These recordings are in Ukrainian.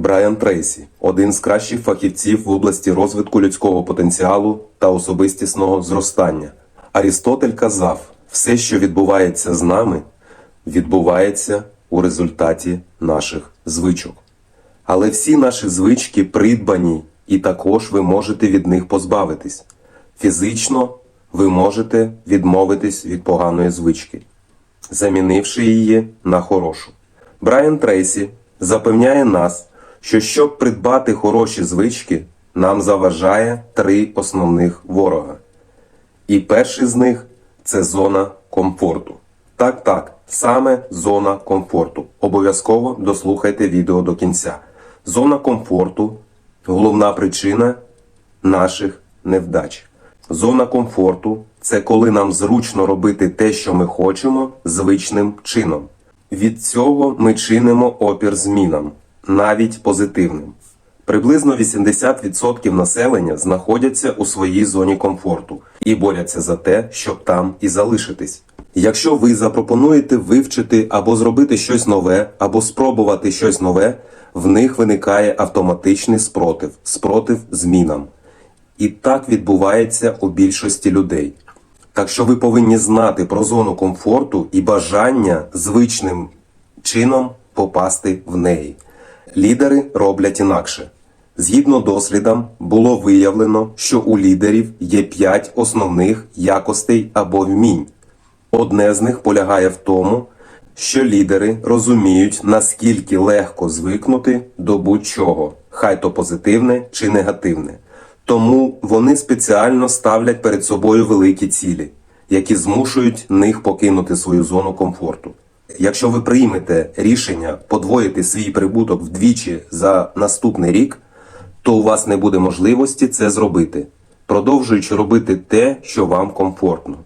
Брайан Трейсі, один з кращих фахівців в області розвитку людського потенціалу та особистісного зростання. Арістотель казав: все, що відбувається з нами, відбувається у результаті наших звичок. Але всі наші звички придбані, і також ви можете від них позбавитись. Фізично ви можете відмовитись від поганої звички, замінивши її на хорошу. Брайан Трейсі запевняє нас, що щоб придбати хороші звички, нам заважає три основних ворога. І перший з них це зона комфорту. Так, так, саме зона комфорту. Обов'язково дослухайте відео до кінця. Зона комфорту головна причина наших невдач. Зона комфорту це коли нам зручно робити те, що ми хочемо, звичним чином. Від цього ми чинимо опір змінам, навіть позитивним. Приблизно 80% населення знаходяться у своїй зоні комфорту і борються за те, щоб там і залишитись. Якщо ви запропонуєте вивчити або зробити щось нове, або спробувати щось нове, в них виникає автоматичний спротив, спротив змінам. І так відбувається у більшості людей. Так що ви повинні знати про зону комфорту і бажання звичним чином попасти в неї. Лідери роблять інакше. Згідно дослідам, було виявлено, що у лідерів є п'ять основних якостей або вмінь. Одне з них полягає в тому, що лідери розуміють, наскільки легко звикнути до будь-чого, хай то позитивне чи негативне. Тому вони спеціально ставлять перед собою великі цілі, які змушують них покинути свою зону комфорту. Якщо ви приймете рішення подвоїти свій прибуток вдвічі за наступний рік, то у вас не буде можливості це зробити, продовжуючи робити те, що вам комфортно.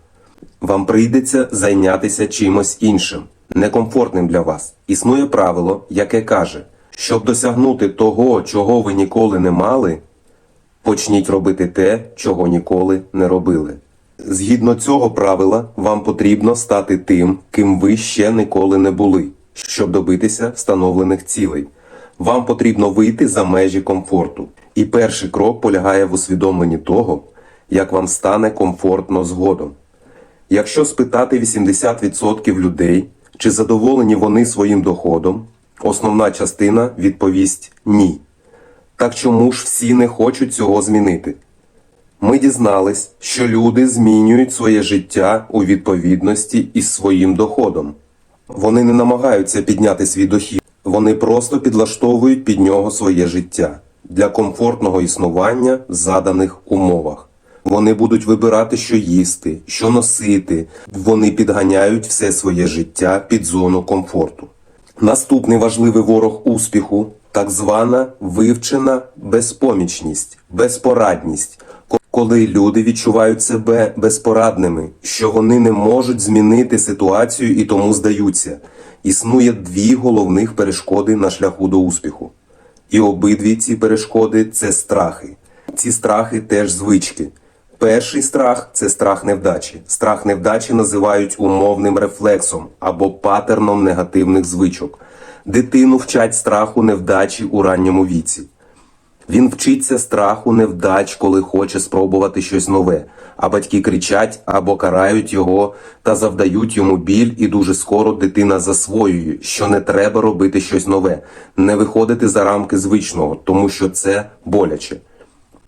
Вам прийдеться зайнятися чимось іншим, некомфортним для вас. Існує правило, яке каже, щоб досягнути того, чого ви ніколи не мали, почніть робити те, чого ніколи не робили. Згідно цього правила, вам потрібно стати тим, ким ви ще ніколи не були, щоб добитися встановлених цілей. Вам потрібно вийти за межі комфорту. І перший крок полягає в усвідомленні того, як вам стане комфортно згодом. Якщо спитати 80% людей, чи задоволені вони своїм доходом, основна частина відповість ні. Так чому ж всі не хочуть цього змінити? Ми дізнались, що люди змінюють своє життя у відповідності із своїм доходом. Вони не намагаються підняти свій дохід, вони просто підлаштовують під нього своє життя для комфортного існування в заданих умовах. Вони будуть вибирати, що їсти, що носити. Вони підганяють все своє життя під зону комфорту. Наступний важливий ворог успіху так звана вивчена безпомічність, безпорадність, коли люди відчувають себе безпорадними, що вони не можуть змінити ситуацію і тому здаються. Існує дві головних перешкоди на шляху до успіху. І обидві ці перешкоди це страхи. Ці страхи теж звички. Перший страх це страх невдачі. Страх невдачі називають умовним рефлексом або патерном негативних звичок. Дитину вчать страху невдачі у ранньому віці. Він вчиться страху невдач, коли хоче спробувати щось нове, а батьки кричать або карають його та завдають йому біль, і дуже скоро дитина засвоює, що не треба робити щось нове, не виходити за рамки звичного, тому що це боляче.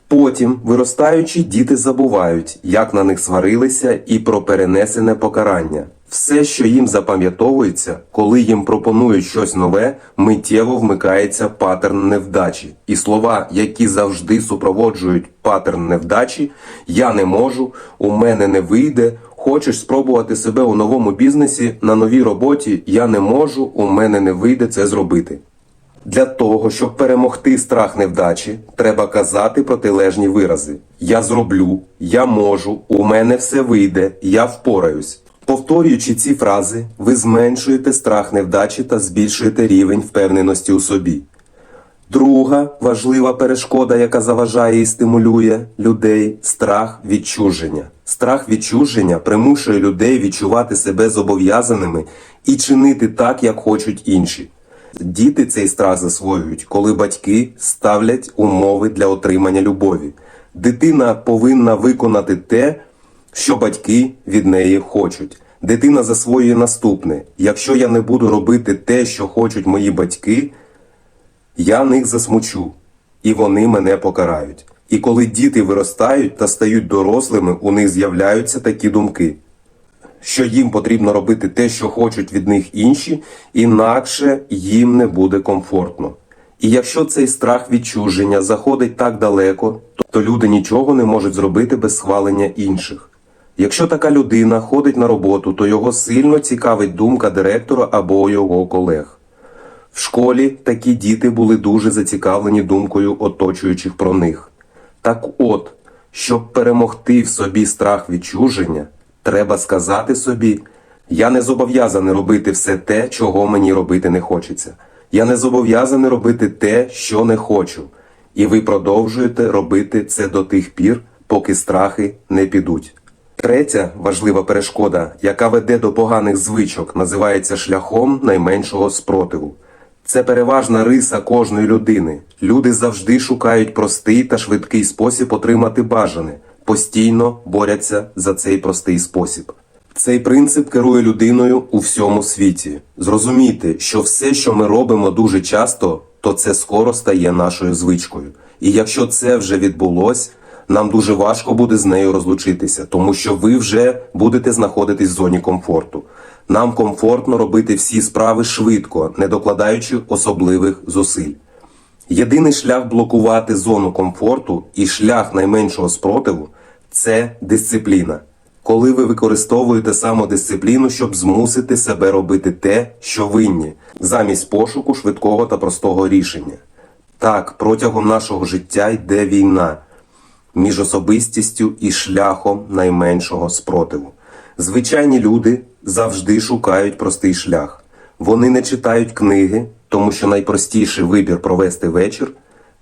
Потім, виростаючи, діти забувають, як на них сварилися, і про перенесене покарання. Все, що їм запам'ятовується, коли їм пропонують щось нове, миттєво вмикається паттерн невдачі. І слова, які завжди супроводжують паттерн невдачі, я не можу, у мене не вийде. Хочеш спробувати себе у новому бізнесі на новій роботі, я не можу, у мене не вийде це зробити. Для того, щоб перемогти страх невдачі, треба казати протилежні вирази: Я зроблю, я можу, у мене все вийде, я впораюсь. Повторюючи ці фрази, ви зменшуєте страх невдачі та збільшуєте рівень впевненості у собі. Друга важлива перешкода, яка заважає і стимулює людей страх відчуження. Страх відчуження примушує людей відчувати себе зобов'язаними і чинити так, як хочуть інші. Діти цей страх засвоюють, коли батьки ставлять умови для отримання любові. Дитина повинна виконати те, що батьки від неї хочуть. Дитина засвоює наступне: якщо я не буду робити те, що хочуть мої батьки, я них засмучу, і вони мене покарають. І коли діти виростають та стають дорослими, у них з'являються такі думки, що їм потрібно робити те, що хочуть від них інші, інакше їм не буде комфортно. І якщо цей страх відчуження заходить так далеко, то люди нічого не можуть зробити без схвалення інших. Якщо така людина ходить на роботу, то його сильно цікавить думка директора або його колег. В школі такі діти були дуже зацікавлені думкою оточуючих про них. Так от, щоб перемогти в собі страх відчуження, треба сказати собі: я не зобов'язаний робити все те, чого мені робити не хочеться. Я не зобов'язаний робити те, що не хочу. І ви продовжуєте робити це до тих пір, поки страхи не підуть. Третя важлива перешкода, яка веде до поганих звичок, називається шляхом найменшого спротиву. Це переважна риса кожної людини. Люди завжди шукають простий та швидкий спосіб отримати бажане, постійно борються за цей простий спосіб. Цей принцип керує людиною у всьому світі. Зрозумійте, що все, що ми робимо дуже часто, то це скоро стає нашою звичкою. І якщо це вже відбулось, нам дуже важко буде з нею розлучитися, тому що ви вже будете знаходитись в зоні комфорту. Нам комфортно робити всі справи швидко, не докладаючи особливих зусиль. Єдиний шлях блокувати зону комфорту і шлях найменшого спротиву це дисципліна. Коли ви використовуєте самодисципліну, щоб змусити себе робити те, що винні, замість пошуку швидкого та простого рішення. Так, протягом нашого життя йде війна між особистістю і шляхом найменшого спротиву. Звичайні люди завжди шукають простий шлях. Вони не читають книги, тому що найпростіший вибір провести вечір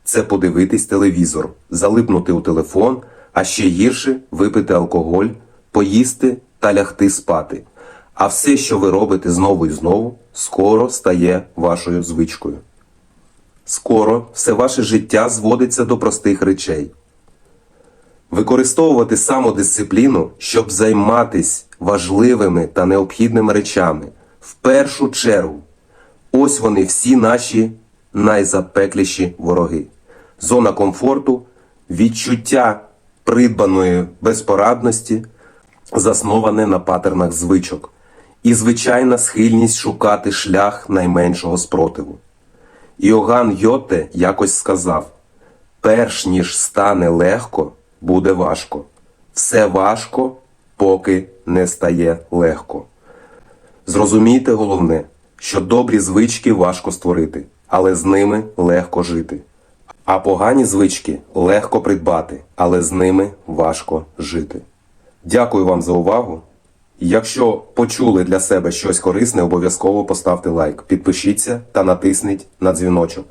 це подивитись телевізор, залипнути у телефон, а ще гірше випити алкоголь, поїсти та лягти спати. А все, що ви робите знову і знову, скоро стає вашою звичкою. Скоро все ваше життя зводиться до простих речей. Використовувати самодисципліну, щоб займатися важливими та необхідними речами. В першу чергу, ось вони всі наші найзапекліші вороги. Зона комфорту, відчуття придбаної безпорадності, засноване на патернах звичок, і звичайна схильність шукати шлях найменшого спротиву. Іоганн Йоте якось сказав: перш ніж стане легко, буде важко. Все важко, поки не стає легко. Зрозумійте головне, що добрі звички важко створити, але з ними легко жити. А погані звички легко придбати, але з ними важко жити. Дякую вам за увагу. Якщо почули для себе щось корисне, обов'язково поставте лайк, підпишіться та натисніть на дзвіночок.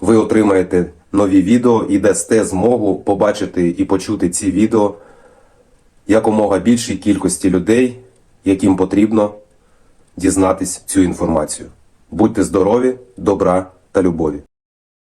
Ви отримаєте нові відео і дасте змогу побачити і почути ці відео якомога більшій кількості людей, яким потрібно дізнатись цю інформацію. Будьте здорові, добра та любові!